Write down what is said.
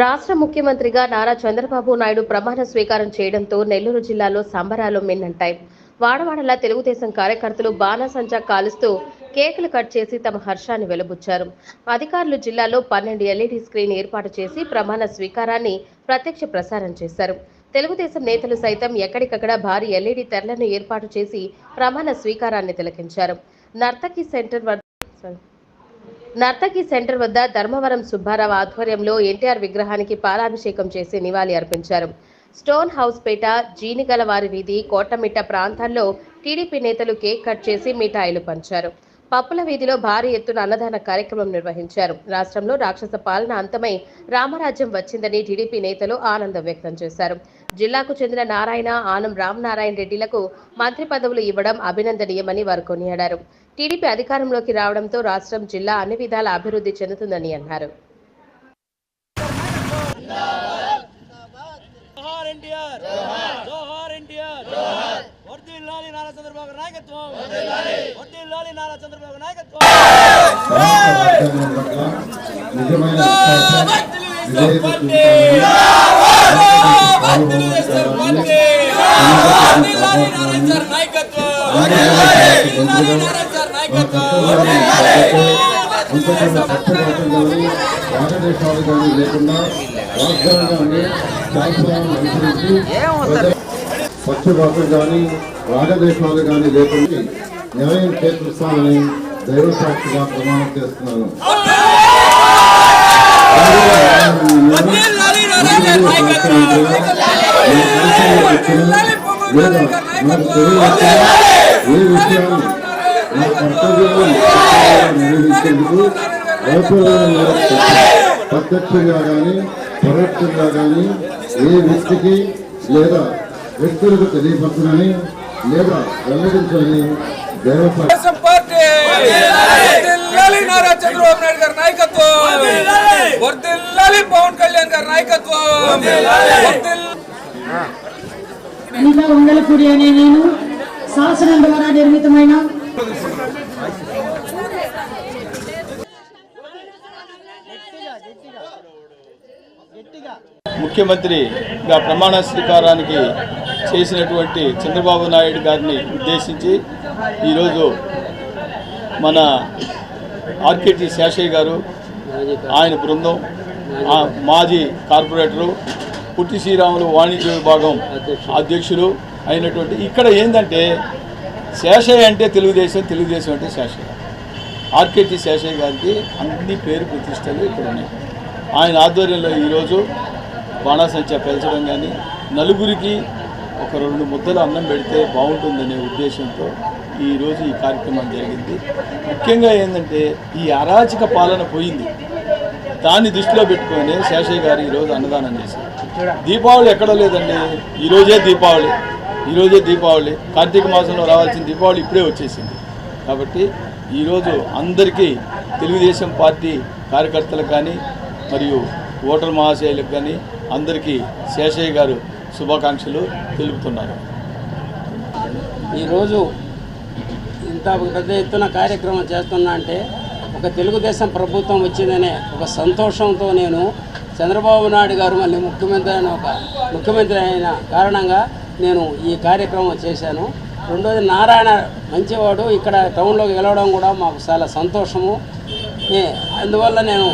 రాష్ట్ర ముఖ్యమంత్రిగా నారా చంద్రబాబు నాయుడు ప్రమాణ స్వీకారం చేయడంతో నెల్లూరు జిల్లాలో సంబరాలు మిన్నంటాయి. వాడవాడలా తెలుగుదేశం కార్యకర్తలు బాణాసంచా కాలుస్తూ కేకులు కట్ చేసి తమ హర్షాన్ని వెలుబుచ్చారు. అధికారులు జిల్లాలో పన్నెండు ఎల్ఈడి స్క్రీన్ ఏర్పాటు చేసి ప్రమాణ స్వీకారాన్ని ప్రత్యక్ష ప్రసారం చేశారు. తెలుగుదేశం నేతలు సైతం ఎక్కడికక్కడ భారీ ఎల్ఈడి తెరలను ఏర్పాటు చేసి ప్రమాణ స్వీకారాన్ని తిలకించారు. నర్తకి సెంటర్ వద్ద. నర్తకి సెంటర్ వద్ద ధర్మవరం సుబ్బారావు ఆధ్వర్యంలో ఎన్టీఆర్ విగ్రహానికి పాలాభిషేకం చేసి నివాళి అర్పించారు. స్టోన్ హౌస్ పేట జీనిగలవారి వీధి కోటమిట్ట ప్రాంతాల్లో టీడీపీ నేతలు కేక్ కట్ చేసి మిఠాయిలు పంచారు. పప్పుల వీధిలో భారీ ఎత్తున అన్నదాన కార్యక్రమం నిర్వహించారు. రాష్ట్రంలో రాక్షస పాలన అంతమై రామరాజ్యం వచ్చిందని టీడీపీ నేతలు ఆనందం వ్యక్తం చేశారు. జిల్లాకు చెందిన నారాయణ ఆనం రామనారాయణ రెడ్డిలకు మంత్రి పదవులు ఇవ్వడం అభినందనీయమని వారు కొనియాడారు. టీడీపీ అధికారంలోకి రావడంతో రాష్ట్రం జిల్లా అన్ని విధాల అభివృద్ధి చెందుతుందని అన్నారు. నిజమైన భారతదేశాలు కానీ లేకుండా వాగ్దానాన్ని శాస్త్రాలను అనుసరించి పక్షపాతం కానీ రాగదేశాలు కానీ లేకుండా న్యాయం చేకూరుస్తానని దైవ సాక్షిగా ప్రమాణం చేస్తున్నాను. ఏ విషయాన్ని నా కర్తవ్యాన్ని నిర్వహించేందుకు వైఫల్యాన్ని ప్రత్యక్షంగా కానీ పరోక్షంగా కానీ ఏ వ్యక్తికి లేదా వ్యక్తులకు తెలియపరచనని లేదా వెల్లడించని దేవసాక్షి తెలుగుదేశం పార్టీ వర్ధిల్లాలి నారా చంద్రబాబు నాయుడు గారి నాయకత్వం వర్ధిల్లాలి పవన్ కళ్యాణ్ గారి నాయకత్వం వర్ధిల్- అనిత అనే నేను శాసనం ద్వారా నిర్మితమైన ముఖ్యమంత్రిగా ప్రమాణ స్వీకారానికి చేసినటువంటి చంద్రబాబు నాయుడు గారిని ఉద్దేశించి ఈరోజు మన ఆర్కేటి శేషయ్య గారు ఆయన బృందం మాజీ కార్పొరేటరు పుట్టి శ్రీరాములు వాణిజ్య విభాగం అధ్యక్షులు. అయినటువంటి ఇక్కడ ఏంటంటే శేషయ్య అంటే తెలుగుదేశం తెలుగుదేశం అంటే శేషయ్య. ఆర్కేటి శేషయ్య గారికి అన్ని పేరు ప్రతిష్టలు ఇక్కడ ఉన్నాయి. ఆయన ఆధ్వర్యంలో ఈరోజు బాణాసంచా పెంచడం కానీ నలుగురికి ఒక రెండు ముద్దలు అన్నం పెడితే బాగుంటుందనే ఉద్దేశంతో ఈరోజు ఈ కార్యక్రమం జరిగింది. ముఖ్యంగా ఏంటంటే ఈ అరాచక పాలన పోయింది. దాన్ని దృష్టిలో పెట్టుకొని శేషయ్య గారు ఈరోజు అన్నదానం చేశారు. దీపావళి ఎక్కడ లేదండి? ఈరోజే దీపావళి. ఈరోజే దీపావళి. కార్తీక మాసంలో రావాల్సిన దీపావళి ఇప్పుడే వచ్చేసింది. కాబట్టి ఈరోజు అందరికీ తెలుగుదేశం పార్టీ కార్యకర్తలకు కానీ మరియు ఓటర్ మహాశయులకు కానీ అందరికీ శేషయ్య గారు శుభాకాంక్షలు తెలుపుతున్నారు. ఈరోజు ఇంత పెద్ద ఎత్తున కార్యక్రమం చేస్తున్నా అంటే ఒక తెలుగుదేశం ప్రభుత్వం వచ్చిందనే ఒక సంతోషంతో నేను చంద్రబాబు నాయుడు గారు మళ్ళీ ముఖ్యమంత్రి అయిన ఒక ముఖ్యమంత్రి అయిన కారణంగా నేను ఈ కార్యక్రమం చేశాను. రెండోది నారాయణ మంచివాడు ఇక్కడ టౌన్లోకి వెళ్ళడం కూడా మాకు చాలా సంతోషము. అందువల్ల నేను